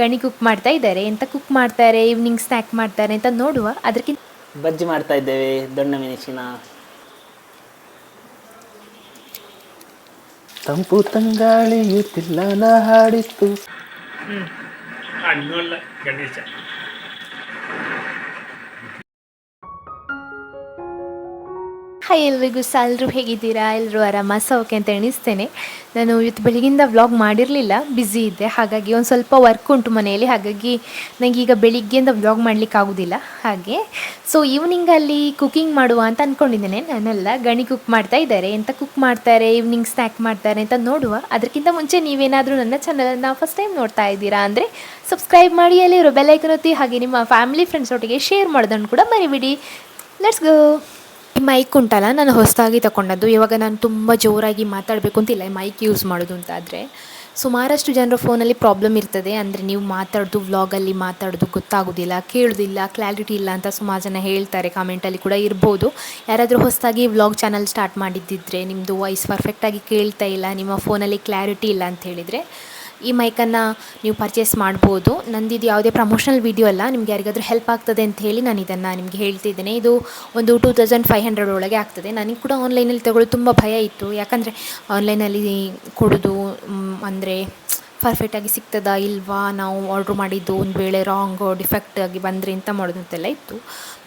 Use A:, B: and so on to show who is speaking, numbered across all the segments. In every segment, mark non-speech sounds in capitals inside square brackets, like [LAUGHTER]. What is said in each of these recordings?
A: ಗಣಿ ಕುಕ್ ಮಾಡ್ತಾ ಇದ್ದಾರೆ. ಎಂತ ಕುಕ್ ಮಾಡ್ತಾರೆ ಈವ್ನಿಂಗ್ ಸ್ನ್ಯಾಕ್ ಮಾಡ್ತಾರೆ ಅಂತ ನೋಡುವ. ಅದಕ್ಕಿಂತ
B: ಬಜ್ಜಿ ಮಾಡ್ತಾ ಇದ್ದೇವೆ ದೊಣ್ಣ ಮೆಣಸಿನ. ತಂಪು ತಂಗಾಳಿಯು ತಿಲ್ಲನ ಹಾಡಿತ್ತು.
C: ಅಣ್ಣಲ್ಲ ಗಣೇಶ.
A: ಹಾಯ್ ಎಲ್ರಿಗೂ ಸಹ ಎಲ್ಲರೂ ಹೇಗಿದ್ದೀರಾ? ಎಲ್ಲರೂ ಆರಾಮ? ಸೌಖ್ಯ ಅಂತ ಎಣಿಸ್ತೇನೆ. ನಾನು ಇವತ್ತು ಬೆಳಗಿಂದ ವ್ಲಾಗ್ ಮಾಡಿರಲಿಲ್ಲ. ಬ್ಯುಸಿ ಇದ್ದೆ. ಹಾಗಾಗಿ ಒಂದು ಸ್ವಲ್ಪ ವರ್ಕ್ ಉಂಟು ಮನೆಯಲ್ಲಿ. ಹಾಗಾಗಿ ನನಗೆ ಈಗ ಬೆಳಿಗ್ಗೆಯಿಂದ ವ್ಲಾಗ್ ಮಾಡಲಿಕ್ಕೆ ಆಗೋದಿಲ್ಲ. ಹಾಗೆ. ಸೊ ಈವ್ನಿಂಗಲ್ಲಿ ಕುಕಿಂಗ್ ಮಾಡುವ ಅಂತ ಅಂದ್ಕೊಂಡಿದ್ದೇನೆ ನಾನೆಲ್ಲ ಗಣಿ ಕುಕ್ ಮಾಡ್ತಾ ಇದ್ದಾರೆ. ಎಂತ ಕುಕ್ ಮಾಡ್ತಾರೆ? ಈವ್ನಿಂಗ್ ಸ್ನ್ಯಾಕ್ ಮಾಡ್ತಾರೆ ಅಂತ ನೋಡುವ. ಅದಕ್ಕಿಂತ ಮುಂಚೆ ನೀವೇನಾದರೂ ನನ್ನ ಚಾನಲನ್ನು ಫಸ್ಟ್ ಟೈಮ್ ನೋಡ್ತಾ ಇದ್ದೀರಾ ಅಂದರೆ ಸಬ್ಸ್ಕ್ರೈಬ್ ಮಾಡಿ, ಅಲ್ಲಿರೋ ಬೆಲ್ಲೈಕನ್ ಒತ್ತಿ, ಹಾಗೆ ನಿಮ್ಮ ಫ್ಯಾಮಿಲಿ ಫ್ರೆಂಡ್ಸ್ ಒಟ್ಟಿಗೆ ಶೇರ್ ಮಾಡೋದನ್ನು ಕೂಡ ಮರಿಬಿಡಿ. ಲೆಟ್ಸ್ ಗೋ ಈ ಮೈಕ್ ಉಂಟಲ್ಲ? ನಾನು ಹೊಸದಾಗಿ ತಗೊಂಡದ್ದು ಇವಾಗ ನಾನು ತುಂಬ ಜೋರಾಗಿ ಮಾತಾಡಬೇಕು ಅಂತಿಲ್ಲ ಮೈಕ್ ಯೂಸ್ ಮಾಡೋದು ಅಂತ ಆದರೆ. ಸುಮಾರಷ್ಟು ಜನರ ಫೋನಲ್ಲಿ ಪ್ರಾಬ್ಲಮ್ ಇರ್ತದೆ. ಅಂದರೆ ನೀವು ಮಾತಾಡೋದು ವ್ಲಾಗಲ್ಲಿ ಮಾತಾಡೋದು ಗೊತ್ತಾಗೋದಿಲ್ಲ, ಕೇಳೋದಿಲ್ಲ ಕ್ಲಾರಿಟಿ ಇಲ್ಲ ಅಂತ ಸುಮಾರು ಜನ ಹೇಳ್ತಾರೆ. ಕಾಮೆಂಟಲ್ಲಿ ಕೂಡ ಇರ್ಬೋದು. ಯಾರಾದರೂ ಹೊಸದಾಗಿ ವ್ಲಾಗ್ ಚಾನಲ್ ಸ್ಟಾರ್ಟ್ ಮಾಡಿದ್ದಿದ್ರೆ ನಿಮ್ಮದು ವಾಯ್ಸ್ ಪರ್ಫೆಕ್ಟಾಗಿ ಕೇಳ್ತಾ ಇಲ್ಲ, ನಿಮ್ಮ ಫೋನಲ್ಲಿ ಕ್ಲಾರಿಟಿ ಇಲ್ಲ ಅಂತ ಹೇಳಿದರೆ ಈ ಮೈಕನ್ನು ನೀವು ಪರ್ಚೇಸ್ ಮಾಡ್ಬೋದು. ನಂದಿದು ಯಾವುದೇ ಪ್ರಮೋಷನಲ್ ವೀಡಿಯೋ ಅಲ್ಲ. ನಿಮ್ಗೆ ಯಾರಿಗಾದ್ರೂ ಹೆಲ್ಪ್ ಆಗ್ತದೆ ಅಂತ ಹೇಳಿ ನಾನು ಇದನ್ನು ನಿಮಗೆ ಹೇಳ್ತಿದ್ದೇನೆ. ಇದು ಒಂದು ಟೂ ತೌಸಂಡ್ ಫೈವ್ ಹಂಡ್ರೆಡ್ ಒಳಗೆ ಆಗ್ತದೆ. ನನಗೆ ಕೂಡ ಆನ್ಲೈನಲ್ಲಿ ತಗೊಳ್ಳೋದು ತುಂಬ ಭಯ ಇತ್ತು. ಯಾಕಂದರೆ ಆನ್ಲೈನಲ್ಲಿ ಕೊಡೋದು ಅಂದರೆ ಪರ್ಫೆಕ್ಟಾಗಿ ಸಿಗ್ತದಾ ಇಲ್ವಾ? ನಾವು ಆರ್ಡ್ರ್ ಮಾಡಿದ್ದು ಒಂದು ವೇಳೆ ರಾಂಗ್ ಡಿಫೆಕ್ಟ್ ಆಗಿ ಬಂದರೆ ಅಂತ ಮಾಡೋದು ಅಂತೆಲ್ಲ ಇತ್ತು.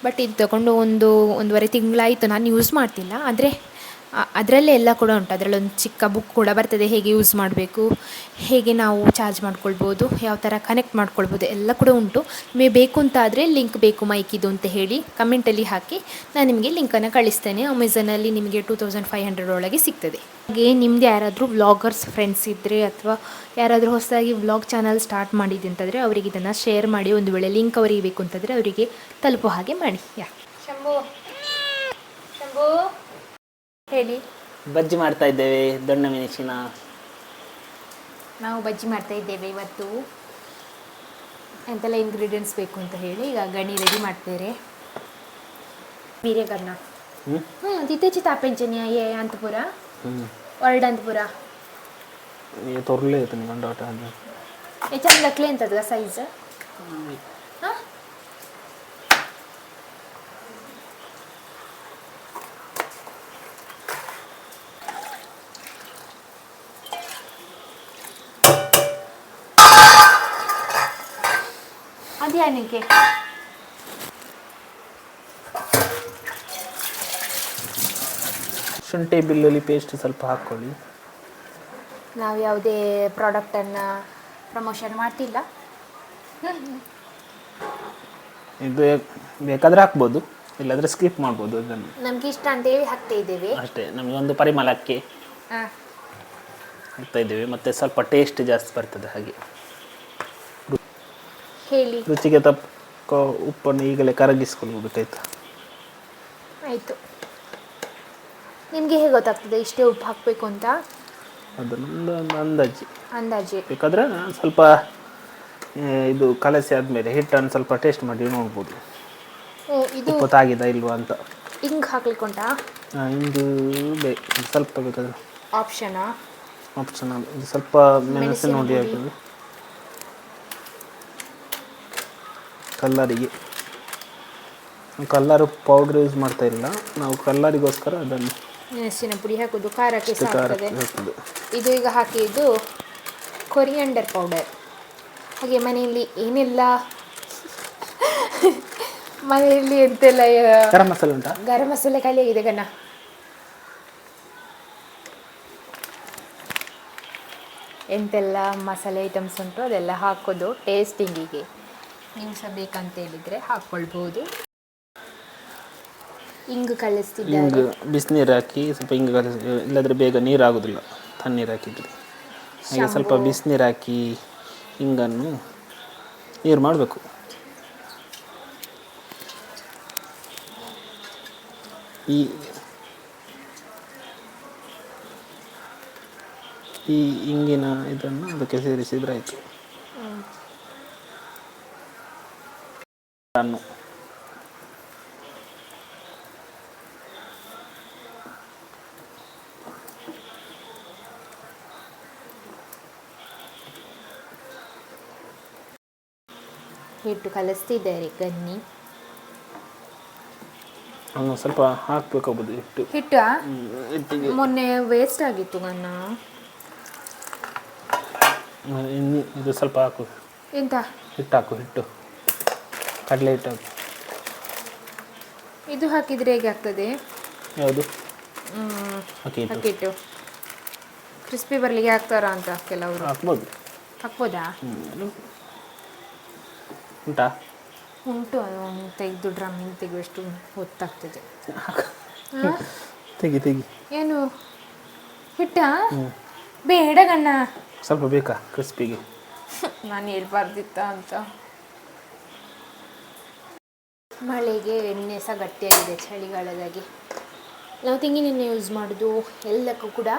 A: ಬಟ್ ಇದು ತಗೊಂಡು ಒಂದು ಒಂದೂವರೆ ತಿಂಗಳಾಯಿತು. ನಾನು ಯೂಸ್ ಮಾಡ್ತಿಲ್ಲ. ಆದರೆ ಅದರಲ್ಲೇ ಎಲ್ಲ ಕೂಡ ಉಂಟು. ಅದರಲ್ಲೊಂದು ಚಿಕ್ಕ ಬುಕ್ ಕೂಡ ಬರ್ತದೆ. ಹೇಗೆ ಯೂಸ್ ಮಾಡಬೇಕು, ಹೇಗೆ ನಾವು ಚಾರ್ಜ್ ಮಾಡ್ಕೊಳ್ಬೋದು, ಯಾವ ಥರ ಕನೆಕ್ಟ್ ಮಾಡ್ಕೊಳ್ಬೋದು, ಎಲ್ಲ ಕೂಡ ಉಂಟು. ನಿಮಗೆ ಬೇಕು ಅಂತ ಆದರೆ ಲಿಂಕ್ ಬೇಕು ಮೈಕಿದು ಅಂತ ಹೇಳಿ ಕಮೆಂಟಲ್ಲಿ ಹಾಕಿ. ನಾನು ನಿಮಗೆ ಲಿಂಕನ್ನು ಕಳಿಸ್ತೇನೆ. ಅಮೆಝಾನಲ್ಲಿ ನಿಮಗೆ ಟೂ ತೌಸಂಡ್ ಫೈವ್ ಹಂಡ್ರೆಡ್ ಒಳಗೆ ಸಿಗ್ತದೆ. ಹಾಗೆ ನಿಮ್ಮದು ಯಾರಾದರೂ ವ್ಲಾಗರ್ಸ್ ಫ್ರೆಂಡ್ಸ್ ಇದ್ದರೆ ಅಥವಾ ಯಾರಾದರೂ ಹೊಸದಾಗಿ ವ್ಲಾಗ್ ಚಾನಲ್ ಸ್ಟಾರ್ಟ್ ಮಾಡಿದೆ ಅಂತಂದರೆ ಅವರಿಗೆ ಇದನ್ನು ಶೇರ್ ಮಾಡಿ, ಒಂದು ವೇಳೆ ಲಿಂಕ್ ಅವರಿಗೆ ಬೇಕು ಅಂತಂದರೆ ಅವರಿಗೆ ತಲುಪೋ ಹಾಗೆ ಮಾಡಿ. ಯಾ. ಶಂಭು. ಶಂಭು. ಹೇಳಿ.
B: ಬಜ್ಜಿ ಮಾಡ್ತಾ ಇದ್ದೇವೆ ದೊಣ್ಣೆ ಮೆಣಸಿನ.
A: ನಾವು ಬಜ್ಜಿ ಮಾಡ್ತಾ ಇದ್ದೇವೆ ಇವತ್ತು. ಎಂತೆಲ್ಲ ಇಂಗ್ರೀಡಿಯೆಂಟ್ಸ್ ಬೇಕು ಅಂತ ಹೇಳಿ ಈಗ ಗಣಿ ರೆಡಿ ಮಾಡ್ತೇವೆ. ಬೀರೆಗನ್ನ
B: ಹ್ಞೂ
A: ಇತ್ತೀಚಿ ತಿತ್ತೇಚಿ ತಾಪೆಂಚನಿಯ ಏ ಅಂತಪುರ.
B: ಹ್ಞೂ
A: ವರ್ಲ್ಡ್ ಅಂತಪುರ.
B: ತೊರ್ಲೆ ನೀವು ಗಂಡಾಟ ಅದು
A: ಏ ಚಂದ ಕ್ಲೇ ಅಂತದ ಸೈಜ್ ಅದ್ಯಾನಕ್ಕೆ
B: ಶುಂಠಿ ಬೆಳ್ಳುಳ್ಳಿ ಪೇಸ್ಟ್ ಸ್ವಲ್ಪ ಹಾಕ್ಕೊಳ್ಳಿ.
A: ನಾವು ಯಾವುದೇ ಪ್ರಾಡಕ್ಟನ್ನು ಪ್ರಮೋಷನ್ ಮಾಡ್ತಿಲ್ಲ.
B: ಇದು ಬೇಕಾದ್ರೆ ಹಾಕ್ಬೋದು ಇಲ್ಲಾದ್ರೆ ಸ್ಕಿಪ್ ಮಾಡ್ಬೋದು ಅದನ್ನು.
A: ನಮ್ಗೆ ಇಷ್ಟ ಅಂತೇಳಿ ಹಾಕ್ತಾ ಇದ್ದೇವೆ.
B: ಅಷ್ಟೇ ನಮಗೊಂದು ಪರಿಮಳಕ್ಕೆ
A: ಹಾಂ.
B: ಹಾಕ್ತಾ ಇದ್ದೇವೆ ಮತ್ತು ಸ್ವಲ್ಪ ಟೇಸ್ಟ್ ಜಾಸ್ತಿ ಬರ್ತದೆ ಹಾಗೆ.
A: ಹೇಳಿ.
B: ರುಚಿಗೆ ತಕ್ಕ ಉಪ್ಪನ್ನು ಈಗಲೇ ಕರಗಿಸ್ಕೊಂಡು ಹೋಗ್ಬೇಕಾಯ್ತು
A: ಆಯಿತು. ನಿಮಗೆ ಹೇಗೆ ಗೊತ್ತಾಗ್ತದೆ ಇಷ್ಟೇ ಉಪ್ಪು ಹಾಕಬೇಕು ಅಂತ?
B: ಅದನ್ನೊಂದು ಒಂದು ಅಂದಾಜು.
A: ಅಂದಾಜು.
B: ಬೇಕಾದ್ರೆ ಸ್ವಲ್ಪ ಆ, ಇದು ಕಲಸಿ ಆದಮೇಲೆ ಹಿಟ್ಟನ್ನು ಸ್ವಲ್ಪ ಟೇಸ್ಟ್ ಮಾಡಿ ನೋಡ್ಬೋದು.
A: ಓ ಇದು
B: ಉಪ್ಪು ತಾಗಿದ ಇಲ್ವಾ ಅಂತ.
A: ಹಿಂಗೆ ಹಾಕ್ಲಿಕ್ಕೆ ಉಂಟಾ
B: ಆ, ಇಂದು ಬೇಕು ಸ್ವಲ್ಪ ಬೇಕಾದ್ರೆ.
A: ಆಪ್ಷನಾ
B: ಆಪ್ಷನ್ ಇದು ಸ್ವಲ್ಪ ಮೆಣಸಿನ
A: ನೋಡಿ
B: ಹುಡಿ
A: ಹುಡಿ.
B: ಹಾಕಿದ್ರೆ. ಕಲ್ಲರಿಗೆ. ಕಲ್ಲರ್ ಪೌಡ್ರ್ ಯೂಸ್ ಮಾಡ್ತಾ ಇಲ್ಲ ನಾವು ಕಲ್ಲರಿಗೋಸ್ಕರ ಅದನ್ನು
A: ಮೆಣಸಿನ ಪುಡಿ ಹಾಕೋದು ಖಾರಕ್ಕೆ ಸಾಕು
B: ಹಾಕೋದು.
A: ಇದು ಈಗ ಹಾಕಿದ್ದು ಕೊರಿಯಂಡರ್ ಪೌಡರ್ ಹಾಗೆ ಮನೆಯಲ್ಲಿ ಏನೆಲ್ಲ [LAUGHS] ಮನೆಯಲ್ಲಿ ಎಂತೆಲ್ಲ
B: ಗರಂ ಮಸಾಲೆ ಉಂಟಾ?
A: ಗರಂ ಮಸಾಲೆ ಖಾಲಿ ಆಗಿದೆ ಗಣ್ಣ ಎಂತೆಲ್ಲ ಮಸಾಲೆ ಐಟಮ್ಸ್ ಉಂಟು ಅದೆಲ್ಲ ಹಾಕೋದು ಟೇಸ್ಟಿಂಗಿಗೆ ನೀವು ಸಹ ಬೇಕಂತ ಹೇಳಿದರೆ ಹಾಕ್ಕೊಳ್ಬೋದು. ಇಂಗು ಕಲಿಸ್ತಿದ್ದಾರೆ.
B: ಇಂಗು ಬಿಸಿನೀರು ಹಾಕಿ ಸ್ವಲ್ಪ ಹಿಂಗೆ ಕಲಸಿ ಇಲ್ಲದ್ರೆ ಬೇಗ ನೀರು ಆಗೋದಿಲ್ಲ ತಣ್ಣೀರು ಹಾಕಿದ್ರೆ. ಹಾಗೆ ಸ್ವಲ್ಪ ಬಿಸಿನೀರು ಹಾಕಿ ಇಂಗನ್ನು ನೀರು ಮಾಡಬೇಕು. ಈ ಈ ಇಂಗಿನ ಇದನ್ನು ಅದಕ್ಕೆ ಸೇರಿಸಿದ್ರೆ ಆಯಿತು. ಅನ್ನು
A: ಹಿಟ್ಟು ಕಲಸ್ತಿದ್ದಾರೆ ಗನ್ನಿ.
B: ಅವನು ಸ್ವಲ್ಪ ಹಾಕ್ಬೇಕಾಗ್ಬೋದು ಹಿಟ್ಟು.
A: ಹಿಟ್ಟ?
B: ಹಿಟ್ಟಿಗೆ.
A: ಮೊನ್ನೆ ವೇಸ್ಟ್ ಆಗಿತ್ತು ಗನ್ನ.
B: ಇನ್ನು ಇದು ಸ್ವಲ್ಪ ಹಾಕು.
A: ಎಂತ?
B: ಹಿಟ್ಟು ಹಾಕು ಹಿಟ್ಟು. ಕಡಲೆ ಹಿಟ್ಟು ಹಾಕಿ
A: ಇದು ಹಾಕಿದ್ರೆ ಹೇಗೆ ಆಗ್ತದೆ?
B: ಯಾವುದು? ಅಕ್ಕಿ ಹಿಟ್ಟು
A: ಕ್ರಿಸ್ಪಿ ಬರಲಿಕ್ಕೆ ಹಾಕ್ತಾರ ಅಂತ ಕೆಲವರು?
B: ಹಾಕ್ಬೋದು.
A: ಹಾಕ್ಬೋದಾ.
B: ಉಂಟಾ?
A: ಉಂಟು ಅದು ತೆಗೆದು ಡ್ರಮ್ಮಿಂಗ್ ತೆಗೆಯುವಷ್ಟು ಹೊತ್ತಾಗ್ತದೆ [LAUGHS]
B: ತೆಗಿ ತೆಗಿ.
A: ಏನು? ಹಿಟ್ಟ? ಬೇಡ ಗಣ್ಣ.
B: ಸ್ವಲ್ಪ ಬೇಕಾ ಕ್ರಿಸ್ಪಿಗೆ? [LAUGHS]
A: ನಾನು ಹೇಳ್ಬಾರ್ದಿತ್ತ ಅಂತ. ಮಳೆಗೆ ಎಣ್ಣೆ ಸಹ ಗಟ್ಟಿಯಾಗಿದೆ ಚಳಿಗಾಲದಾಗೆ. ನಾವು ತೆಂಗಿನೆಣ್ಣೆ ಯೂಸ್ ಮಾಡೋದು ಎಲ್ಲಕ್ಕೂ ಕೂಡ.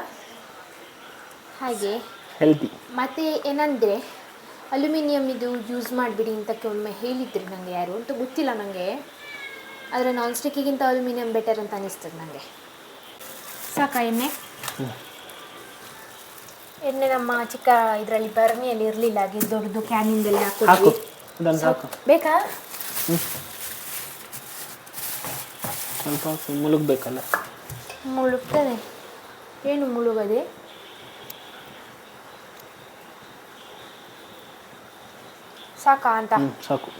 A: ಹಾಗೆ
B: ಹೆಲ್ತಿ
A: ಮತ್ತು ಏನಂದರೆ ಅಲ್ಯೂಮಿನಿಯಂ ಇದು ಯೂಸ್ ಮಾಡಿಬಿಡಿ ಅಂತ ಒಮ್ಮೆ ಹೇಳಿದ್ರು ನನಗೆ ಯಾರು ಅಂತ ಗೊತ್ತಿಲ್ಲ ನನಗೆ ಆದರೆ ನಾನ್ ಸ್ಟಿಕ್ಕಿಗಿಂತ ಅಲ್ಯೂಮಿನಿಯಂ ಬೆಟರ್ ಅಂತ ಅನಿಸ್ತದೆ ನನಗೆ ಸಾಕ ಎಣ್ಣೆ? ಎಣ್ಣೆ ನಮ್ಮ ಚಿಕ್ಕ ಇದರಲ್ಲಿ ಬರ್ನಿಯಲ್ಲಿ ಇರಲಿಲ್ಲ ಹಾಗೆ ದೊಡ್ಡದು ಕ್ಯಾನಿಂದೆಲ್ಲ
B: ಹಾಕೋದು
A: ಬೇಕಾ?
B: ಸ್ವಲ್ಪ ಮುಳುಗಬೇಕಲ್ಲ?
A: ಮುಳುಗ್ತದೆ. ಏನು ಮುಳುಗದೆ? ಸಾಕಾ ಅಂತ?
B: ಹ್ಞೂ ಸಾಕು.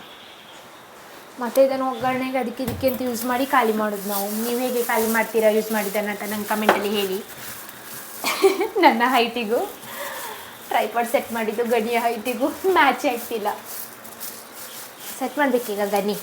A: ಮತ್ತೆ ಇದನ್ನು ಒಗ್ಗರಣೆಗೆ ಅದಕ್ಕೆ ಇದಕ್ಕೆ ಅಂತ ಯೂಸ್ ಮಾಡಿ ಖಾಲಿ ಮಾಡೋದು ನಾವು. ನೀವು ಹೇಗೆ ಖಾಲಿ ಮಾಡ್ತೀರಾ ಯೂಸ್ ಮಾಡಿದ್ದನ್ನ ಅಂತ ನಂಗೆ ಕಮೆಂಟಲ್ಲಿ ಹೇಳಿ. [LAUGHS] ನನ್ನ ಹೈಟಿಗೂ ಟ್ರೈಪಾಡ್ ಸೆಟ್ ಮಾಡಿದ್ದು ಗಣಿಯ ಹೈಟಿಗೂ ಮ್ಯಾಚ್ ಆಗ್ತಿಲ್ಲ. ಸೆಟ್ ಮಾಡಬೇಕೀಗ ಗನಿ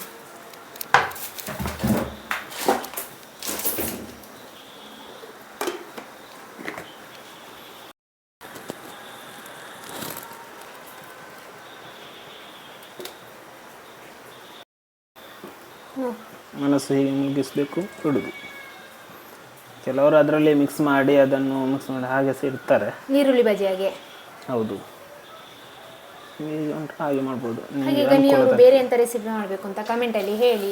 A: ಹ್ಞೂ
B: ಮನಸ್ಸು ಹೀಗೆ ಮುಗಿಸ್ಬೇಕು ಬಿಡುದು ಕೆಲವರು ಅದರಲ್ಲಿ ಮಿಕ್ಸ್ ಮಾಡಿ ಅದನ್ನು ಮಿಕ್ಸ್ ಮಾಡಿ ಹಾಗೆ ಸಹ ಇರ್ತಾರೆ
A: ಬಜೆ ಬಜಿಯಾಗೆ
B: ಹೌದು. ಉಂಟು ಹಾಗೆ ಮಾಡ್ಬೋದು.
A: ಹಾಗೆ ನೀವು ಬೇರೆ ಎಂತ ರೆಸಿಪಿ ಮಾಡಬೇಕು ಅಂತ ಕಮೆಂಟಲ್ಲಿ ಹೇಳಿ.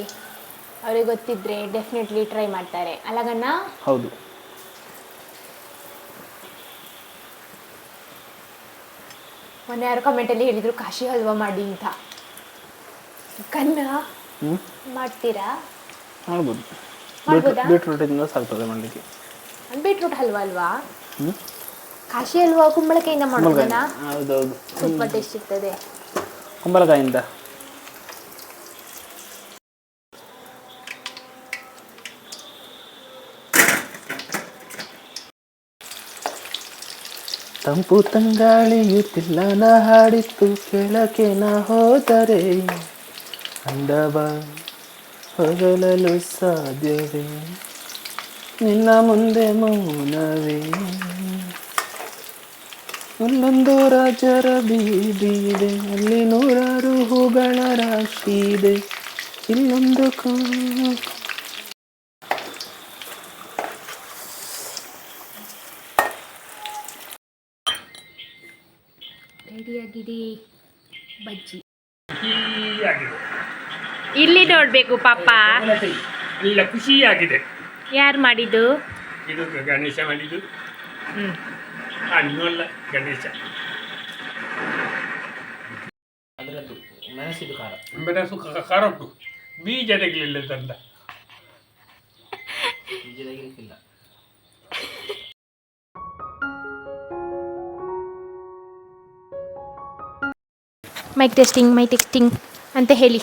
A: ಅವ್ರಿಗೆ ಗೊತ್ತಿದ್ರೆ ಡೆಫಿನೆಟ್ಲಿ ಟ್ರೈ ಮಾಡ್ತಾರೆ. ಅಲಗನ್ನ
B: ಹೌದು.
A: ಮೊನ್ನೆ ಯಾರು ಕಮೆಂಟಲ್ಲಿ ಹೇಳಿದ್ರು ಕಾಶಿ ಹಲ್ವಾ ಮಾಡಿ ಅಂತ. ಕನ್ನ ಮಾಡ್ತೀರಾ?
B: ಮಾಡ್ಬೋದು? ಬೀಟ್ರೂಟಿಂದ ಸಾಕ್ತದೆ ಮಾಡಲಿಕ್ಕೆ.
A: ಬೀಟ್ರೂಟ್ ಹಲ್ವಾ ಅಲ್ವಾ? ಕಾಶಿ ಹಲ್ವಾ ಕುಂಬಳಕಾಯಿಂದ ಮಾಡೋದನ್ನ?
B: ಹೌದೌದು.
A: ತುಂಬ ಟೇಸ್ಟ್ ಇರ್ತದೆ
B: ಕುಂಬಳಕಾಯಿಂದ. ತಂಪು ತಂಗಾಳಿಯುತ್ತಿಲ್ಲ ನಾ ಹಾಡಿತ್ತು. ಕೆಳಕ್ಕೆ ನಾ ಹೋದರೆ ಅಂದವ. ಹೊಗಳಲು ಸಾಧ್ಯವೇ ನಿನ್ನ ಮುಂದೆ ಮೌನವೇ ಅಲ್ಲೊಂದು ರಾಜರ ಬೀದಿ ಇದೆ ಅಲ್ಲಿ ನೂರಾರು ಹೂಗಳ ರಾಶಿ ಇದೆ ಇಲ್ಲೊಂದು
A: ರೆಡಿಯಾಗಿದೆ ಬಜ್ಜಿ ಇಲ್ಲಿ ನೋಡಬೇಕು ಪಾಪ.
C: ಇಲ್ಲ ಖುಷಿಯಾಗಿದೆ.
A: ಯಾರು ಮಾಡಿದ್ದು?
C: ಇದು ಗಣೇಶ ಮಾಡಿದ್ದು.
A: ಹ್ಞೂ
C: ಹಣ್ಣು ಅಲ್ಲ ಗಣೇಶ.
B: ಅದರದ್ದು ಮೆಣಸಿದು ಖಾರ.
C: ಮೆಣಸು ಖಾರ ಉಂಟು. ಬೀಜ ತೆಗಲಿಲ್ಲ ತಂದ.
B: ಬೀಜದಾಗಿರ್ಲಿಕ್ಕಿಲ್ಲ
A: ಮೈಕ್ ಟೆಸ್ಟಿಂಗ್ ಮೈ ಟೆಸ್ಟಿಂಗ್ ಅಂತ ಹೇಳಿ.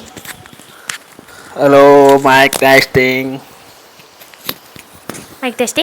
B: Hello mic testing
A: mic testing